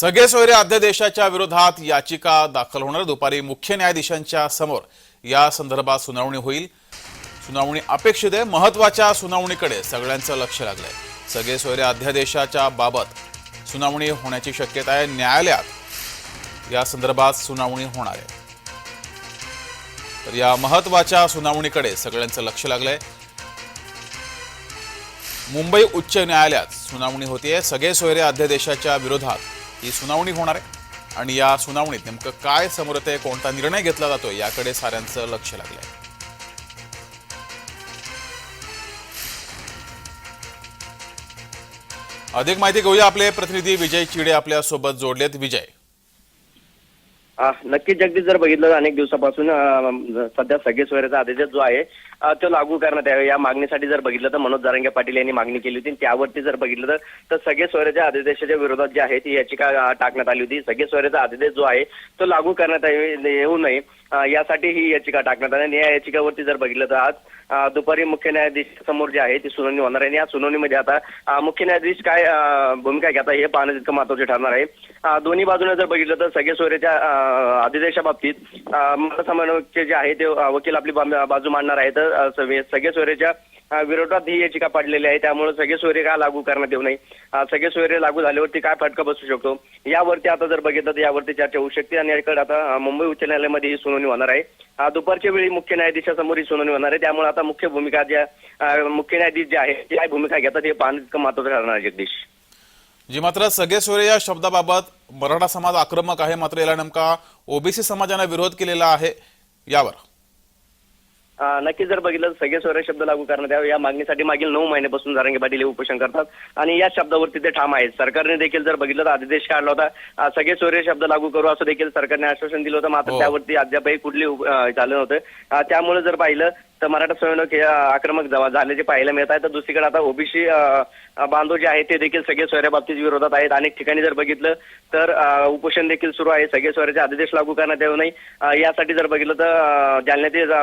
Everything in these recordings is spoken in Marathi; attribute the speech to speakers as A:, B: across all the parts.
A: सगळे सोयरे अध्यादेशाच्या विरोधात याचिका दाखल होणार. दुपारी मुख्य न्यायाधीशांच्या समोर या संदर्भात सुनावणी होईल. सुनावणी अपेक्षित आहे. महत्त्वाच्या सुनावणीकडे सगळ्यांचं लक्ष लागलंय. सगळे सोयरे अध्यादेशाच्या बाबत सुनावणी होण्याची शक्यता आहे. न्यायालयात या संदर्भात सुनावणी होणार आहे. तर या महत्त्वाच्या सुनावणीकडे सगळ्यांचं लक्ष लागलंय. मुंबई उच्च न्यायालयात सुनावणी होतीये. सगळे सोयरे अध्यादेशाच्या विरोधात ही सुनावणी होणार आहे. आणि या सुनावणीत नेमकं काय समोर येते कोणता निर्णय घेतला जातोय याकडे साऱ्यांचं लक्ष लागलंय. अधिक माहिती घेऊया आपले प्रतिनिधी विजय चिडे आपल्यासोबत जोडलेत. विजय.
B: नक्की नक्कीच जगदीश जर बघितलं तर अनेक दिवसापासून सध्या सगळे सोयऱ्याचा आदेश जो आहे तो लागू करण्यात यावा. या मागणीसाठी जर बघितलं तर मनोज जारंगे पाटील यांनी मागणी केली होती. आणि त्यावरती जर बघितलं तर सगळे सोयऱ्याच्या आदेशाच्या विरोधात जी आहे ती याचिका टाकण्यात आली होती. सगळे सोयऱ्याचा आदेश जो आहे तो लागू करण्यात येऊ नये. यासाठी ही याचिका टाकण्यात आली. आणि या याचिकावरती जर बघितलं तर आज दुपारी मुख्य न्यायाधीश समोर जी आहे ती सुनावणी होणार आहे. आणि या सुनावणीमध्ये आता मुख्य न्यायाधीश काय भूमिका घेता हे पाहणं तितकं महत्त्वाचे ठरणार आहे. दोन्ही बाजूने जर बघितलं तर सगळे सोयऱ्याच्या अ, बाबतीत अ, जे आहे ते वकील आपली बाजू मांडणार आहेत. सगळे सोयरेच्या विरोधात ही याचिका पडलेली आहे. त्यामुळे सगळे सोयरे का लागू करण्यात येऊ नये? सगळे सोयरे लागू झाल्यावरती काय फटका बसू शकतो? यावरती आता जर बघितलं तर यावरती चर्चा होऊ शकते आणि याकडे आता मुंबई उच्च न्यायालयामध्ये ही सुनावणी होणार आहे. दुपारच्या वेळी मुख्य न्यायाधीशासमोर ही सुनावणी होणार आहे. त्यामुळे आता मुख्य भूमिका ज्या मुख्य न्यायाधीश जे आहे काय भूमिका घेतात हे पाहणं इतकं महत्वाचं ठरणार आहे जगदीश.
A: जी मात्र सगळे सोयरे या शब्दाबाबत मराठा समाज आक्रमक आहे. मात्र याला नेमका ओबीसी समाजाने विरोध केलेला आहे यावर.
B: नक्कीच जर बघितलं तर सगळे सोयरे शब्द लागू करण्यात यावे. या मागणीसाठी मागील नऊ महिन्यापासून जारंगे पाटील हे उपोषण करतात. आणि या शब्दावरती ते ठाम आहेत. सरकारने देखील जर बघितलं तर आदेश काढला होता. सगळे सोयरे शब्द लागू करू असं देखील सरकारने आश्वासन दिलं होतं. मात्र
A: हो.
B: त्यावरती अद्यापही कुठली झालं नव्हतं. त्यामुळे जर पाहिलं तर मराठा अं, आक्रमक झाल्याचे पाहायला मिळत आहे. तर दुसरीकडे आता ओबीसी बांधव जे आहेत ते देखील सगळे सोयऱ्या बाबतीत विरोधात आहेत. अनेक ठिकाणी जर बघितलं तर उपोषण देखील सुरू आहे. सगळे सोयऱ्याचे आदेश लागू करण्यात येऊ अं, यासाठी जर बघितलं तर अं,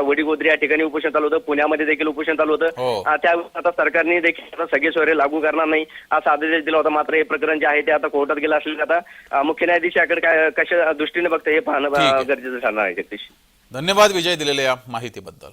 B: वडीगोद्री या ठिकाणी उपोषण चालू होतं. पुण्यामध्ये देखील उपोषण चालू होतं.
A: हो.
B: त्यावेळी आता सरकारने देखील आता सगळे सोयरे लागू करणार नाही असा आदेश दिला होता. मात्र हे प्रकरण जे आहे ते आता कोर्टात गेलं असले आता मुख्य न्यायाधीश याकडे काय कशा दृष्टीने बघतं हे पाहणं गरजेचं ठरणार आहे
A: धन्यवाद विजय दिलेल्या या माहितीबद्दल.